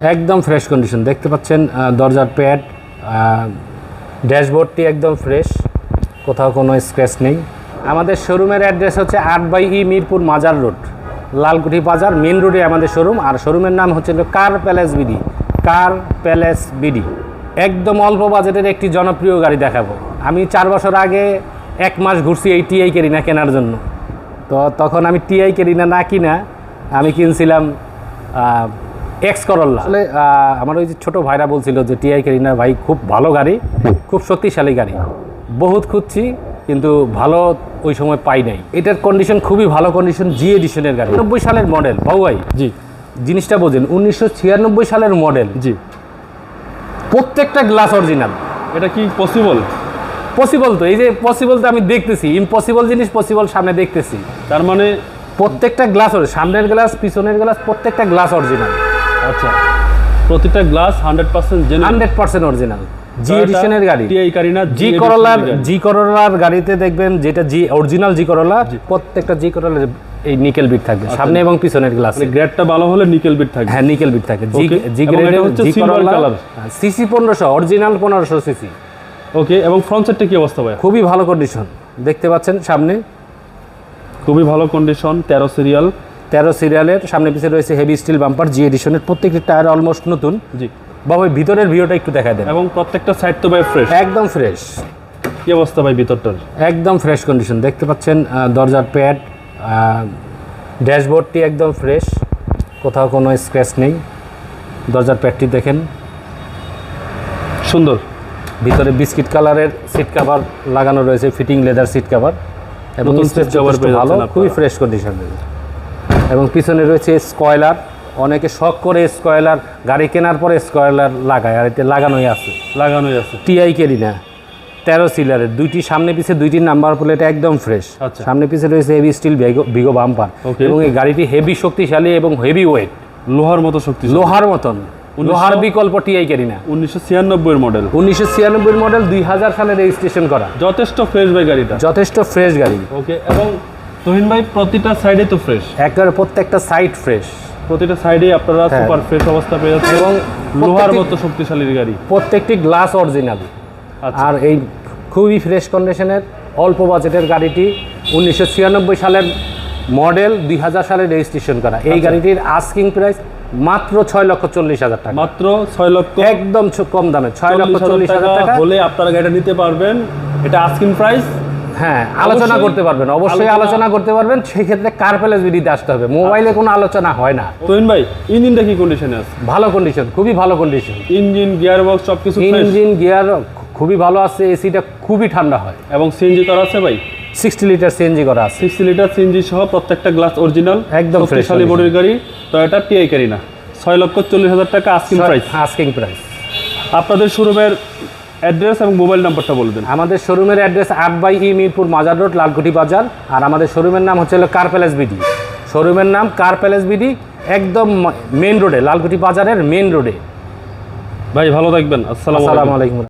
একদম fresh condition দেখতে পাচ্ছেন দরজার প্যাড ড্যাশবোর্ডটি একদম ফ্রেশ কোথাও কোনো স্ক্র্যাচ নেই। আমাদের শোরুমের অ্যাড্রেস হচ্ছে আট বাই ই মিরপুর মাজার রোড, লালকুঠি বাজার মেন রোডে আমাদের শোরুম আর শোরুমের নাম হচ্ছে car palace BD, car palace BD. একদম অল্প বাজেটের একটি জনপ্রিয় গাড়ি দেখাবো। আমি চার বছর আগে এক মাস ঘুরছি এই টিআই কেরিনা কেনার জন্য। তো তখন আমি টিআই কেরিনা না কিনা, আমি কিনছিলাম এক্স করল্লা আসলে আমার ওই যে ছোটো ভাইরা বলছিল যে টিআই কেরিনা ভাই খুব ভালো গাড়ি খুব শক্তিশালী গাড়ি। বহুত খুঁজছি কিন্তু ভালো ওই সময় পাই নাই। এটার কন্ডিশন খুবই ভালো কন্ডিশন জি এডিশনের গাড়ি। নব্বই সালের মডেল বাবু ভাই জি। জিনিসটা বোঝেন উনিশশো ছিয়ানব্বই সালের মডেল জি। প্রত্যেকটা গ্লাস অরিজিনাল এটা কি পসিবল পসিবল তো এই যে পসিবল তো আমি দেখতেছি ইম্পসিবল জিনিস পসিবল সামনে দেখতেছি। তার মানে প্রত্যেকটা গ্লাস সামনের গ্লাস পিছনের গ্লাস প্রত্যেকটা গ্লাস অরিজিনাল আচ্ছা। প্রতিটা glass hundred percent genuine hundred percent original G এডিশনের গাড়ি। টিআই কারিনা জি করলার জি করলার গাড়িতে দেখবেন যেটা জি অরিজিনাল জি করলা প্রত্যেকটা জি করলার এই নিকেল বিট থাকবে সামনে এবং পিছনের গ্লাস মানে গ্রেডটা ভালো হলে নিকেল বিট থাকবে। হ্যাঁ নিকেল বিট থাকে জি জি গ্রেডে হচ্ছে করলা color। সিসি পনেরোশো অরিজিনাল পনেরোশো সিসি ওকে এবং ফ্রন্ট সাইডটা কি অবস্থা ভাই খুবই ভালো কন্ডিশন দেখতে পাচ্ছেন সামনে। খুবই ভালো কন্ডিশন তেরো সিরিয়াল তেরো সিরিয়ালের সামনে পিছিয়ে রয়েছে হেভি স্টিল বাম্পার জি এডিশনের প্রত্যেকটি টায়ার অলমোস্ট নতুন। জি। বাবা ওই ভিতরের ভিউটা একটু দেখা দেন। এবং প্রত্যেকটা সাইড তো ভাই ফ্রেশ একদম ফ্রেশ কি অবস্থা ভাই ভিতরটার? একদম ফ্রেশ কন্ডিশন দেখতে পাচ্ছেন দরজার প্যাড ড্যাশবোর্ডটি একদম ফ্রেশ কোথাও কোনো স্ক্র্যাচ নেই। দরজার প্যাডটি দেখেন। সুন্দর। ভিতরে বিস্কিট কালারের সিট কাভার লাগানো রয়েছে ফিটিং লেদার সিট কাভার এবং ভালো খুবই ফ্রেশ কন্ডিশন এবং পিছনে রয়েছে স্কয়লার। অনেকে শখ করে স্কয়লার গাড়ি কেনার পরে স্কয়লার লাগায় আর এতে লাগানোই আছে। লাগানোই আছে। টিআই কেরি না তেরো সিলারের দুইটি সামনে পিছে দুইটি নাম্বার প্লেট একদম ফ্রেশ আচ্ছা। সামনে পিছে রয়েছে হেভি স্টিল বিগো বাম্পার এবং এই গাড়িটি হেভি শক্তিশালী এবং হেভি ওয়েট লোহার মতো শক্তি লোহার মতন। লোহার বিকল্প টিআই কেরি না উনিশশো ছিয়ানব্বই মডেল উনিশশো ছিয়ানব্বই মডেল দুই হাজার সালে রেজিস্ট্রেশন করা। যথেষ্ট ফ্রেশ ভাই গাড়িটা। যথেষ্ট ফ্রেশ গাড়ি। ওকে এবং তুহিন ভাই প্রতিটা সাইডে তো ফ্রেশ একেবারে প্রত্যেকটা সাইড ফ্রেশ প্রতিটা সাইডে আপনারা সুপার ফ্রেশ অবস্থা পেয়ে যাচ্ছেন। এবং লোহার মতো শক্তিশালী গাড়ি। প্রত্যেকটি গ্লাস অরিজিনাল আচ্ছা। আর এই খুবই ফ্রেশ কন্ডিশনের অল্প বাজেটের গাড়িটি উনিশশো ছিয়ানব্বই সালের মডেল দুই হাজার সালে রেজিস্ট্রেশন করা। এই আচ্ছা। গাড়িটির আস্কিং প্রাইস মাত্র ছয় লক্ষ চল্লিশ হাজার টাকা। মাত্র ছয় লক্ষ একদম কম দামে ছয় লক্ষ চল্লিশ হাজার টাকা হলে আপনারা গাড়িটা নিতে পারবেন। এটা আস্কিং প্রাইস হ্যাঁ আলোচনা করতে পারবেন অবশ্যই আলোচনা- করতে পারবেন। সেক্ষেত্রে কার প্যালেস বিডিতে আসতে হবে? মোবাইলে কোনো আলোচনা হয় না। তুহিন ভাই ইঞ্জিনটা কি কন্ডিশনে আছে? ভালো কন্ডিশন খুবই ভালো কন্ডিশন ইঞ্জিন গিয়ার বক্স সব কিছু ইঞ্জিন গিয়ার খুবই ভালো আছে এসিটা খুবই ঠান্ডা হয়। এবং সিএনজি করা আছে ভাই? সিক্সটি লিটার সিএনজি করা আছে। সিক্সটি লিটার সিএনজি সহ প্রত্যেকটা গ্লাস অরিজিনাল একদম condition। বডির গাড়ি তো এটা টিআই গাড়ি না। ছয় লক্ষ চল্লিশ হাজার টাকা আস্কিং প্রাইস আস্কিং প্রাইস আপনাদের শোরুমের অ্যাড্রেস এবং মোবাইল নাম্বারটা বলবেন আমাদের শোরুমের অ্যাড্রেস আট বাই ই মিরপুর মাজার রোড লালকুটি বাজার। আর আমাদের শোরুমের নাম হচ্ছে হলো কার প্যালেস বিডি। শোরুমের নাম কার প্যালেস বিডি একদম মেন রোডে লালকুটি বাজারের মেন রোডে ভাই ভালো থাকবেন। আসসালামু আলাইকুম।